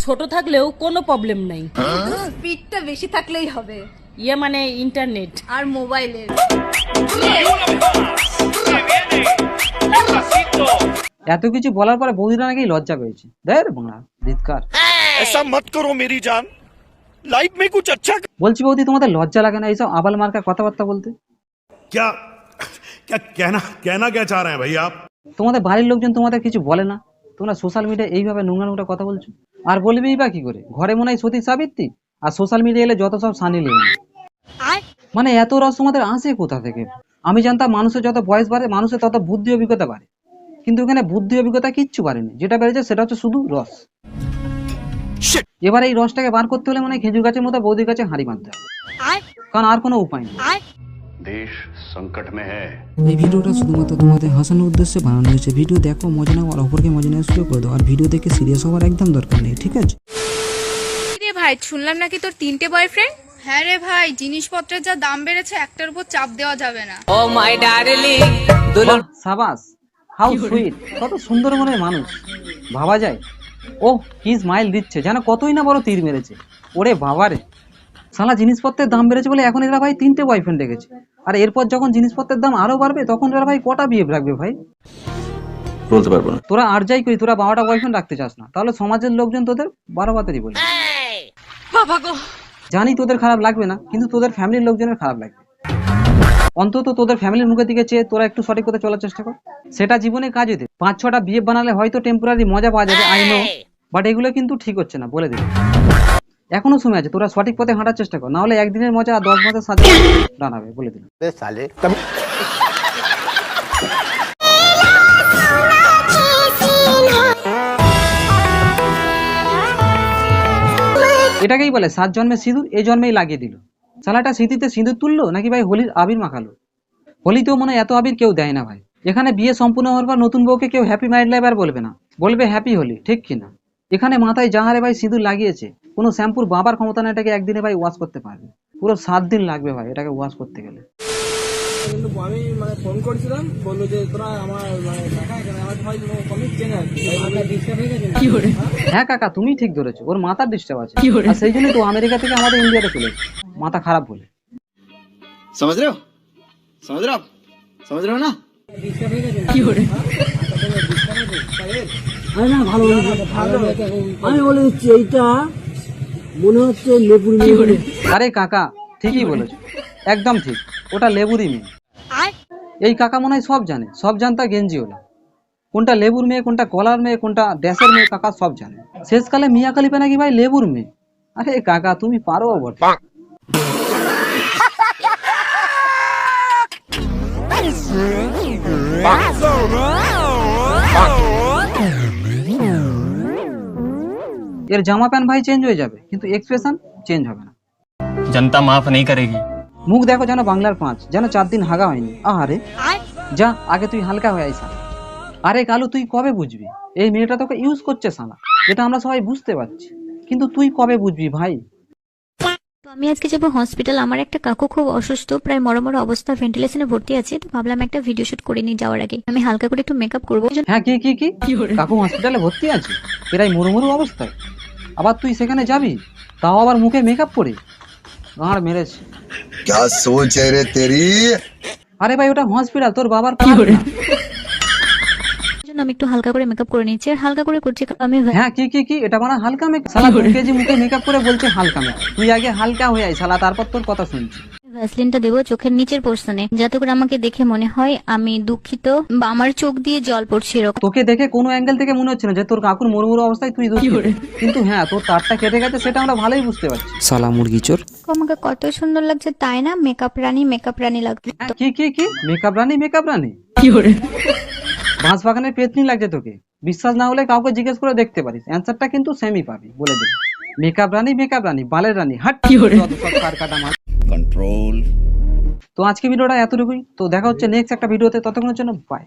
ছোট থাকলেও কোনো প্রবলেম নাই স্পিডটা বেশি থাকলেই হবে ইয়ে মানে ইন্টারনেট আর মোবাইলের এত কিছু বলার পরে বৌদিরা নাকি লজ্জা পেয়েছে দেখ বাংলা ধিৎকার ऐसा मत करो मेरी जान लाइफ में कुछ अच्छा বলছি বৌদি তোমাদের লজ্জা লাগে না এইসব আবাল মার্কা কথাবার্তা বলতে क्या क्या कहना कहना क्या चाह रहे हैं भाई आप তোমাদের বাড়ির লোকজন তোমাদের কিছু বলে না তোমরা সোশ্যাল মিডিয়া এইভাবে নোংরা নোংরা কথা বলছো? আর বলবেই বা কি করে? ঘরে মনে হয় সতী সাবিত্রী? আর সোশ্যাল মিডিয়া এলে যত সব সানি লেগে মানে এত রস তোমাদের আসে কোথা থেকে? আমি জানতাম মানুষের যত বয়স বাড়ে মানুষের তত বুদ্ধি অভিজ্ঞতা বাড়ে। কিন্তু এখানে বুদ্ধি অভিজ্ঞতা কিচ্ছু বাড়েনি। যেটা বেড়েছে সেটা হচ্ছে শুধু রস। এবার এই রসটাকে বার করতে হলে মানে খেজুর গাছের মতো বৌদির কাছে হাঁড়ি বাঁধতে হবে। কারণ আর কোনো উপায় নেই। দেশ সংকট মে হ্যাঁ এই ভিডিওটা শুধুমাত্র তোমাদের হাসানোর উদ্দেশ্যে বানানো হয়েছে। ভিডিও দেখো মজা নাও আর অপরকে মজা নেওয়া শুরু করে দাও। আর ভিডিও দেখে সিরিয়াস হওয়ার একদম দরকার নেই ঠিক আছে? ভাই শুনলাম নাকি তোর তিনটে বয়ফ্রেন্ড হ্যাঁ রে ভাই জিনিসপত্রের যা দাম বেড়েছে একটার উপর চাপ দেওয়া যাবে না। ও মাই ডার্লিং সাবাস হাউ সুইট কত সুন্দর মনে মানুষ। ভাবা যায়? ও কি স্মাইল দিচ্ছে যেন কতই না বড় তীর মেরেছে। ওরে বাবারে। সালা জিনিসপত্রের দাম বেড়েছে বলে এখন এরা ভাই তিনটে বয়ফ্রেন্ড রেখেছে। আর এরপর যখন জিনিসপত্রের দাম আরও বাড়বে তখন এরা ভাই কটা বিয়ে রাখবে ভাই? বলতে পারব না। তোরা আর যাই করি তোরা বারোটা বয়ফ্রেন্ড রাখতে চাস না। তাহলে সমাজের লোকজন তোদের বারো বাতারি বলে। জানি তোদের খারাপ লাগবে না কিন্তু তোদের ফ্যামিলির লোকজনের খারাপ লাগবে। অন্তত তোদের ফ্যামিলির মুখের দিকে চেয়ে তোরা একটু সঠিক পথে চলার চেষ্টা কর। সেটা জীবনে কাজে দে পাঁচ ছটা বিয়ে বানালে হয়তো টেম্পোরারি মজা পাওয়া যাবে আই নো বাট এগুলো কিন্তু ঠিক হচ্ছে না বলে দিই এখনও সময় আছে তোরা সঠিক পথে হাঁটার চেষ্টা কর না হলে একদিনের মজা আর দশ মাসের সাথে দাঁড়াবে বলে দিলাম। এটাকেই বলে সাত জন্মে সিঁদুর এই জন্মেই লাগিয়ে দিল। সালাটা স্মৃতিতে সিঁদুর তুললো নাকি ভাই হোলির আবির মাখালো? হোলিতেও মনে হয় এত আবির কেউ দেয় না ভাই। এখানে বিয়ে সম্পূর্ণ হওয়ার পর নতুন বউকে কেউ হ্যাপি ম্যারিড লাইফ আর বলবে না। বলবে হ্যাপি হোলি ঠিক কিনা? এখানে মাথায় যাহারে ভাই সিঁদুর লাগিয়েছে। কোনো শ্যাম্পুর বাবার ক্ষমতা না এটাকে একদিনে ভাই ওয়াশ করতে পারবে। পুরো সাত দিন লাগবে ভাই এটাকে ওয়াশ করতে গেলে। মানে ফোন হ্যাঁ কাকা তুমি ঠিক ধরেছো। ওর মাথার ডিস্টার্ব আছে। সেই জন্য তো আমেরিকা থেকে আমাদের ইন্ডিয়াতে চলে মাথা খারাপ বলে। না? কি করে? আমি বলে দিচ্ছি এইটা মনে হচ্ছে লেবুর মেয়ে আরে কাকা ঠিকই বলেছ। একদম ঠিক। ওটা লেবুরই মেয়ে এই কাকা মনে হয় সব জানে। সব জানতা গেঞ্জি হলো কোনটা লেবুর মেয়ে কোনটা কলার মেয়ে কোনটা ড্যাসের মেয়ে কাকা সব জানে। শেষকালে মিয়া কালিপা নাকি ভাই লেবুর মেয়ে? আরে কাকা তুমি পারো বটে। এর জামা প্যান্ট ভাই চেঞ্জ হয়ে যাবে কিন্তু এক্সপ্রেশন চেঞ্জ হবে না। জনতা মাফ নেই করেগি মুখ দেখো যেন বাংলার পাঁচ যেন চার দিন হাগা হয়নি। আহারে যা আগে তুই হালকা হয়ে আইসা। আরে কালু তুই কবে বুঝবি? এই মেয়েটা তোকে ইউজ করছে সানা যেটা আমরা সবাই বুঝতে পারছি। কিন্তু তুই কবে বুঝবি ভাই? আমি আজকে যাব হসপিটাল আমার একটা কাকু খুব অসুস্থ প্রায় মরমর অবস্থা ভেন্টিলেশনে ভর্তি আছে তো ভাবলাম একটা ভিডিও শুট করে নিয়ে যাওয়ার আগে। আমি হালকা করে একটু মেকআপ করব। হ্যাঁ কি কি কি? কাকু হসপিটালে ভর্তি আছে? এরাই মরমরু অবস্থায়। আবার তুই সেখানে যাবি তাও আবার মুখে মেকআপ করে গাঁড় মেরেছে क्या सोच है रे तेरी আরে ভাই ওটা হসপিটাল তোর বাবার পার্ট না। এই জন্য আমি একটু হালকা করে মেকআপ করে নিচ্ছি আর হালকা করে করছি কারণ আমি হ্যাঁ কি কি কি এটা মানে হালকা মেকআপ সালা দু কেজি মুখে মেকআপ করে বলছে হালকা মেকআপ তুই আগে হালকা হয়ে আয় শালা তারপর তোর কথা শুনছি ভ্যাসলিনটা দেবো চোখের নিচের পোর্শনে যাতে করে আমাকে দেখে মনে হয় আমি দুঃখিত বা আমার চোখ দিয়ে জল পড়ছে এরকম। তোকে দেখে কোনো অ্যাঙ্গেল থেকে মনে হচ্ছে না যে তোর কাকুর মুড়মুড়ো অবস্থায় তুই দুঃখিত। কিন্তু হ্যাঁ তোর তারটা কেটে গেছে সেটা আমরা ভালোই বুঝতে পারছি। সালা মুরগি চোর। আমাকে কত সুন্দর লাগছে তাই না? মেকআপ রানী মেকআপ রানী লাগছে। হ্যাঁ, কি কি কি? মেকআপ রানী মেকআপ রানী? বাঁশ বাগানের পেতনি লাগছে তোকে। বিশ্বাস না হলে কাউকে জিজ্ঞেস করে দেখতে পারিস। অ্যান্সারটা কিন্তু সেমই পাবি বলে দিবি মেকআপ রানী মেকআপ রানী বালের রানী। হাট! যত সব কার কাটা মাল। কন্ট্রোল তো আজকে ভিডিওটা এতটুকুই। তো দেখা হচ্ছে নেক্সট একটা ভিডিওতে। ততক্ষণের জন্য বাই